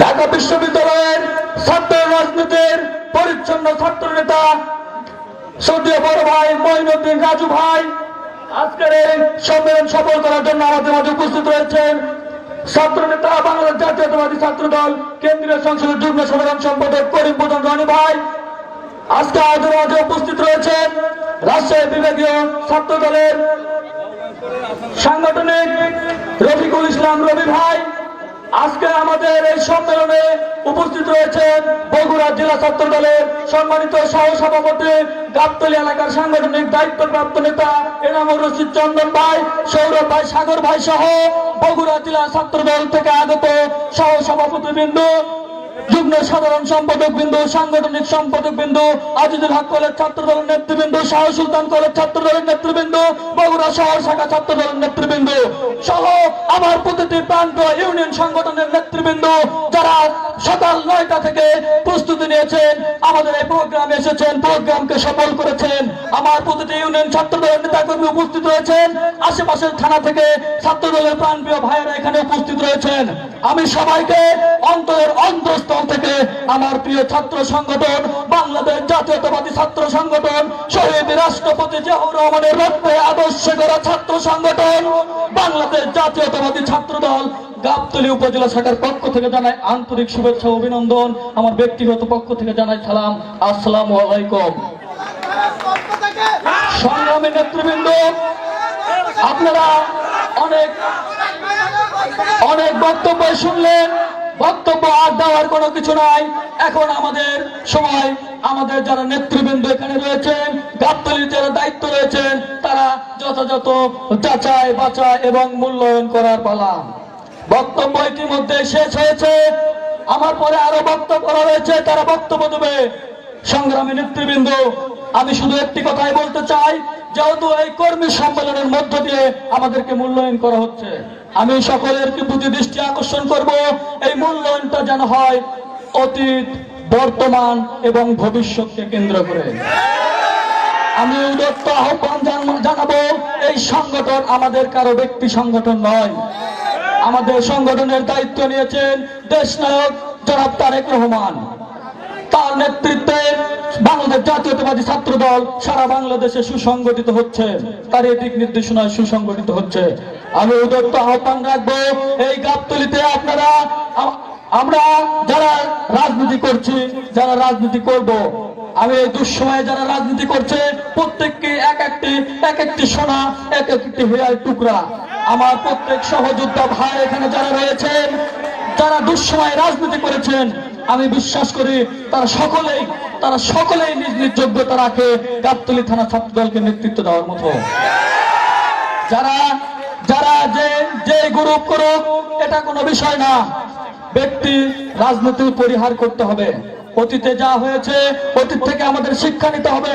ঢাকা বিশ্ববিদ্যালয়ের ছাত্র রাজনীতির পরিচ্ছন্ন ছাত্র নেতা সৌদিয়া বড় ভাই মহিনুদ্দিন রাজু ভাই। আজকের এই সম্মেলন সফল করার জন্য আমাদের মাঝে উপস্থিত রয়েছেন ছাত্র নেতা, বাংলাদেশ জাতীয়তাবাদী ছাত্র দল, কেন্দ্রীয় সংসদের যুগ্ম সাধারণ সম্পাদক করিম প্রধান রনি ভাই। আজকে আমাদের মাঝে উপস্থিত রয়েছেন রাজশাহী বিভাগীয় ছাত্র দলের সাংগঠনিক রফিকুল ইসলাম রবি ভাই। আজকে আমাদের এই সম্মেলনে উপস্থিত রয়েছেন বগুড়া জেলা ছাত্র দলের সম্মানিত সহ সভাপতি গাবতলী এলাকার সাংগঠনিক দায়িত্বপ্রাপ্ত নেতা এনামুর রশিদ চন্দন ভাই, সৌরভ ভাই, সাগর ভাই সহ বগুড়া জেলা ছাত্র দল থেকে আগত সহ সভাপতি বিন্দু যুগ্ম সাধারণ সম্পাদক বিন্দু, সাংগঠনিক সম্পাদক বিন্দু, আজিজুল হক কলেজ ছাত্র দলের নেতৃবৃন্দ, শাহ সুলতান কলেজ ছাত্র দলের নেতৃবৃন্দ, বগুড়া শহর শাখা ছাত্র দলের নেতৃবৃন্দ সহ আমার প্রতিটি প্রান্ত ইউনিয়ন সংগঠনের নেতৃবৃন্দ যারা সকাল নয়টা থেকে প্রস্তুতি নিয়েছেন আমাদের প্রোগ্রামে এসেছেন, প্রোগ্রামকে সফল করেছেন। আমার প্রতিটি ইউনিয়ন ছাত্র দলের নেতাকর্মী উপস্থিত রয়েছেন। আশেপাশের থানা থেকে ছাত্র দলের প্রাণপ্রিয় ভাইয়েরা এখানে উপস্থিত রয়েছেন। আমি সবাইকে অন্তরের অন্তঃস্থল থেকে আমার প্রিয় ছাত্র সংগঠন, বাংলাদেশ জাতীয়তাবাদী ছাত্র সংগঠন, শহীদ রাষ্ট্রপতি জিয়াউর রহমানের রক্তে আদর্শ করা ছাত্র সংগঠন, বাংলাদেশ জাতীয়তাবাদী ছাত্র দল গাবতলী উপজেলা শাখার পক্ষ থেকে জানাই আন্তরিক শুভেচ্ছা অভিনন্দন। আমার ব্যক্তিগত পক্ষ থেকে জানাই সালাম। আসসালামু আলাইকুম। সংগ্রামী নেতৃবৃন্দ, আপনারা অনেক অনেক বক্তব্য শুনলেন। বক্তব্য আর দেওয়ার কোনো কিছু নাই। এখন আমাদের সময় আমাদের যারা নেতৃবৃন্দ এখানে রয়েছেন, গাবতলির যারা দায়িত্ব রয়েছেন, তারা যথাযথ যাচাই বাছাই এবং মূল্যায়ন করার পালা। বক্তব্য ইতিমধ্যে শেষ হয়েছে। আমার পরে আরও বক্তব্য রয়েছে, তারা বক্তব্য দেবে। সংগ্রামী নেতৃবৃন্দ, আমি শুধু একটি কথাই বলতে চাই, যেহেতু এই কর্মী সম্মেলনের মধ্য দিয়ে আমাদেরকে মূল্যায়ন করা হচ্ছে, আমি সকলের প্রতি দৃষ্টি আকর্ষণ করব, এই মূল্যায়নটা যেন হয় অতীত, বর্তমান এবং ভবিষ্যৎকে কেন্দ্র করে। আমি উদত্ত আহ্বান জানাব, এই সংগঠন আমাদের কারও ব্যক্তি সংগঠন নয়। আমাদের সংগঠনের দায়িত্ব নিয়েছেন দেশ নায়ক জনাব তারেক রহমান। তার নেতৃত্বে বাংলাদেশ জাতীয়তাবাদী ছাত্র দল সারা বাংলাদেশে সুসংগঠিত হচ্ছে। তার এই দিক নির্দেশনায় সুসংগঠিত হচ্ছে। আমি উদত্ত আহ্বান রাখব, এই গাবতলিতে আপনারা, আমরা যারা রাজনীতি করছি, যারা রাজনীতি করব, আমি এই দুঃসময়ে যারা রাজনীতি করছে, প্রত্যেককে এক একটি এক একটি সোনা, এক একটি হীরার টুকরা। আমার প্রত্যেক সহযোদ্ধা ভাই এখানে যারা রয়েছেন, যারা দুঃসময় রাজনীতি করেছেন, আমি বিশ্বাস করি তারা সকলেই তারা সকলেই নিজ নিজ যোগ্যতা রাখে গাবতলী থানা ছাত্র দলকে নেতৃত্ব দেওয়ার মতো। যারা যারা যে যে গ্রুপ করুক, এটা কোনো বিষয় না। ব্যক্তি রাজনীতি পরিহার করতে হবে। অতীতে যা হয়েছে, অতীত থেকে আমাদের শিক্ষা নিতে হবে।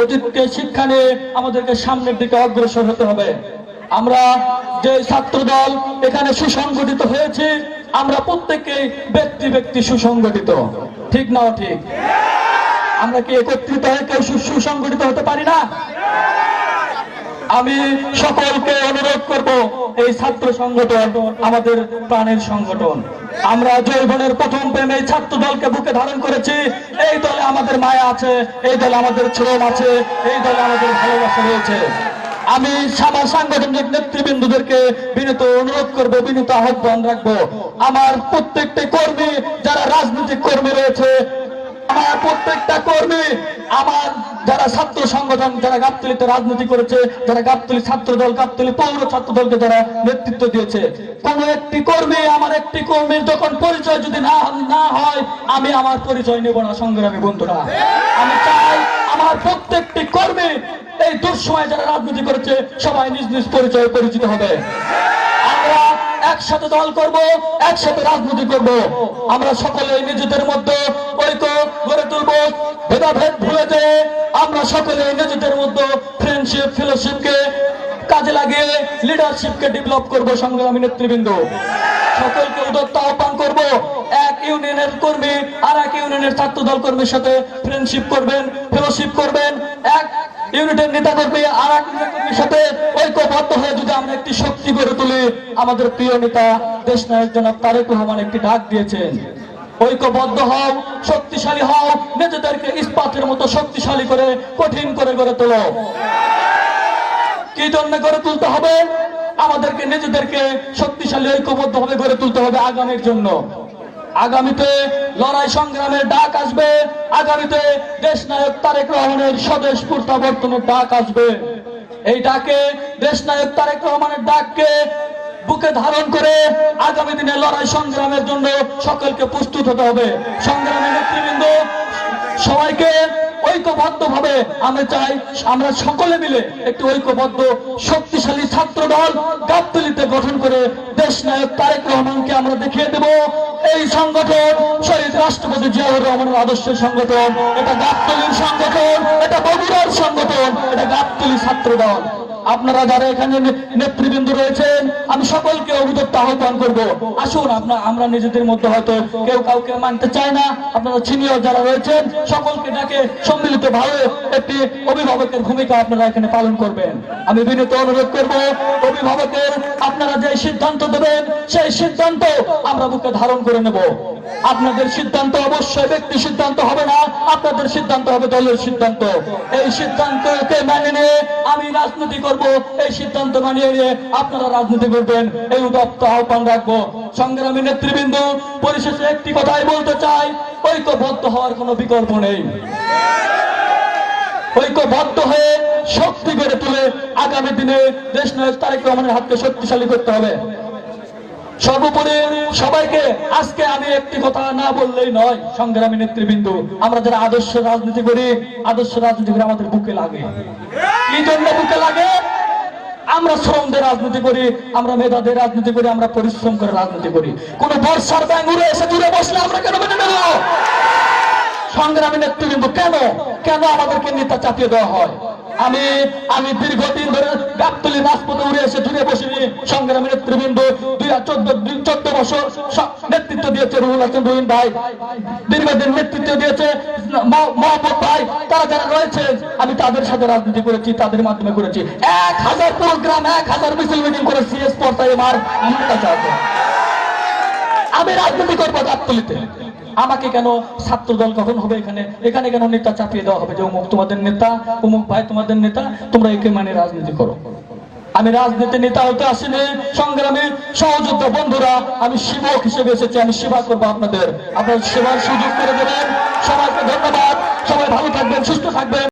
অতীতকে শিক্ষা নিয়ে আমাদেরকে সামনের দিকে অগ্রসর হতে হবে। আমরা যে ছাত্র দল এখানে সুসংগঠিত হয়েছে, আমরা প্রত্যেকেই ব্যক্তি ব্যক্তি সুসংগঠিত। ঠিক নাও ঠিক? আমরা কি একত্রিত হয়ে কেউ সুসংগঠিত হতে পারি না? আমি সকলকে অনুরোধ করব, এই ছাত্র সংগঠন আমাদের প্রাণের সংগঠন। আমরা জৈবনের প্রথম প্রেমে এই ছাত্র দলকে বুকে ধারণ করেছি। এই দলে আমাদের মায়া আছে, এই দলে আমাদের শ্রম আছে, এই দলে আমাদের ভালোবাসা রয়েছে। আমি সামা সাংগঠনিক নেতৃবৃন্দদেরকে বিনীত অনুরোধ করব, বিনীত আহ্বান রাখব। আমার প্রত্যেকটি কর্মী, যারা রাজনৈতিক কর্মী রয়েছে, আমার প্রত্যেকটা কর্মী, আমার যারা ছাত্র সংগঠন, যারা গাবতলিতে রাজনীতি করেছে, যারা গাবতলি ছাত্র দল, গাবতলি পৌর ছাত্র দলকে যারা নেতৃত্ব দিয়েছে। কোন একটি কর্মী, আমার একটি কর্মীর যখন পরিচয় যদি না না হয়, আমি আমার পরিচয় নেব না সংগ্রামী বন্ধুরা। আমি চাই আমার প্রত্যেকটি কর্মী এই দুঃসময়ে যারা রাজনীতি করেছে, সবাই নিজ নিজ পরিচয়ে পরিচিত হবে। আমরা একসাথে দল করব, একসাথে রাজনীতি করব। আমরা সকলে নিজেদের মধ্যে ঐক্য গড়ে তুলব। ভেদাভেদ ভুলে যেয়ে আমরা সকলে নিজেদের মধ্যে ফ্রেন্ডশিপ ফেলোশিপকে কাজে লাগিয়ে লিডারশিপকে ডেভেলপ করব সংগ্রামী নেতৃবৃন্দ। সকলকে উদত্ত আহ্বান করব। ইউনিয়নের কর্মী আর এক ইউনিয়নের ছাত্র দল কর্মীর সাথে ফ্রেন্ডশিপ করবেন ফেলোশিপ করবেন। এক ইউনিটের নেতা কর্মী আর এক নেতাকর্মীর সাথে ঐক্যবদ্ধ হয়ে যদি আমরা একটি শক্তি গড়ে তুলি, আমাদের প্রিয় নেতা, দেশ নায়ক জনাব তারেক রহমান একটি ডাক দিয়েছেন। ঐক্যবদ্ধ হও, শক্তিশালী হও, নিজেদেরকে ইস্পাতের মতো শক্তিশালী করে, কঠিন করে গড়ে তোলো। কি জন্য গড়ে তুলতে হবে? আমাদেরকে নিজেদেরকে শক্তিশালী ঐক্যবদ্ধ ভাবে গড়ে তুলতে হবে আগামীর জন্য। আগামীতে লড়াই সংগ্রামের ডাক আসবে। আগামীতে দেশ নায়ক তারেক রহমানের স্বদেশ প্রত্যাবর্তনের ডাক আসবে। এই ডাকে দেশ নায়ক তারেক রহমানের ডাককে বুকে ধারণ করে আগামী দিনে লড়াই সংগ্রামের জন্য সকলকে প্রস্তুত হতে হবে। সংগ্রামের নেতৃবৃন্দ, সবাইকে ঐক্যবদ্ধ ভাবে আমরা চাই আমরা সকলে মিলে একটি ঐক্যবদ্ধ, শক্তিশালী ছাত্র দল গাবতলিতে গঠন করে দেশ নায়ক তারেক রহমানকে আমরা দেখিয়ে দেব। এই সংগঠন শহীদ রাষ্ট্রপতি জিয়াউর রহমানের আদর্শের সংগঠন, এটা গাবতলির সংগঠন, এটা বগুড়ার সংগঠন, এটা গাবতলি ছাত্র দল। আপনারা যারা এখানে নেতৃবৃন্দ রয়েছেন, আমি সকলকে অভিযোগ আহ্বান করব। আসুন আপনার আমরা নিজেদের মধ্যে হয়তো কেউ কাউকে মানতে চায় না। আপনারা সিনিয়র যারা রয়েছেন, সকলকে ডাকে সম্মিলিত ভাবে একটি অভিভাবকের ভূমিকা আপনারা এখানে পালন করবেন। আমি বিনীত অনুরোধ করব, অভিভাবকের আপনারা যে সিদ্ধান্ত দেবেন, সেই সিদ্ধান্ত আমরা বুকে ধারণ করে নেব। আপনাদের সিদ্ধান্ত অবশ্যই ব্যক্তি সিদ্ধান্ত হবে না, আপনাদের সিদ্ধান্ত হবে দলের সিদ্ধান্ত। এই সিদ্ধান্তকে মেনে নিয়ে আমি রাজনীতি করব, এই সিদ্ধান্ত মানিয়ে নিয়ে আপনারা রাজনীতি করবেন। এই উদপ্ত আহ্বান রাখব। সংগ্রামী নেতৃবৃন্দ, পরিশেষে একটি কথাই বলতে চাই, ঐক্যবদ্ধ হওয়ার কোনো বিকল্প নেই। ঐক্যবদ্ধ হয়ে শক্তি গড়ে তুলে আগামী দিনে দেশ নায়ক তারেক রহমানের হাতকে শক্তিশালী করতে হবে। সর্বোপরি সবাইকে আজকে আমি একটি কথা না বললেই নয়, সংগ্রামী নেতৃবৃন্দ, আমরা যারা আদর্শ রাজনীতি করি, আদর্শ রাজনীতি করে আমাদের বুকে লাগে। কি জন্য বুকে লাগে? আমরা শ্রমদের রাজনীতি করি, আমরা মেধাদের রাজনীতি করি, আমরা পরিশ্রম করে রাজনীতি করি। কোন বর্ষার ব্যাং উড়ে এসে দূরে বসলে আমরা কেন মেনে নেব? সংগ্রামী নেতৃবৃন্দ, কেন? কেন আমাদেরকে নেতা চাপিয়ে দেওয়া হয়? আমি আমি দীর্ঘদিন ধরে গাবতলি রাজপথে উড়ে এসে দূরে বসিনি। সংগ্রামী নেতৃবৃন্দ, দুই হাজার চোদ্দ বছর নেতৃত্ব দিয়েছে রুহুল হাসান রহিম ভাই। দীর্ঘদিন নেতৃত্ব দিয়েছে ভাই। তারা যারা আমি তাদের সাথে রাজনীতি করেছি, তাদের মাধ্যমে করেছি। এক হাজার প্রোগ্রাম এক হাজার মিছিল মিটিং করে সিএস আমার আমি রাজনীতি করব গাবতলিতে। আমাকে কেন ছাত্র দল কখন হবে এখানে? এখানে কেন নেতা চাপিয়ে দেওয়া হবে? যে অমুক তোমাদের নেতা, অমুক ভাই তোমাদের নেতা, তোমরা একে মানে রাজনীতি করো। আমি রাজনীতি নেতা হতে আসিনি, সংগ্রামে সহযোদ্ধা বন্ধুরা, আমি সেবক হিসেবে এসেছি, আমি সেবা করব আপনাদের। আপনার সেবার সুযোগ করে দেবেন। সবাইকে ধন্যবাদ। সবাই ভালো থাকবেন, সুস্থ থাকবেন।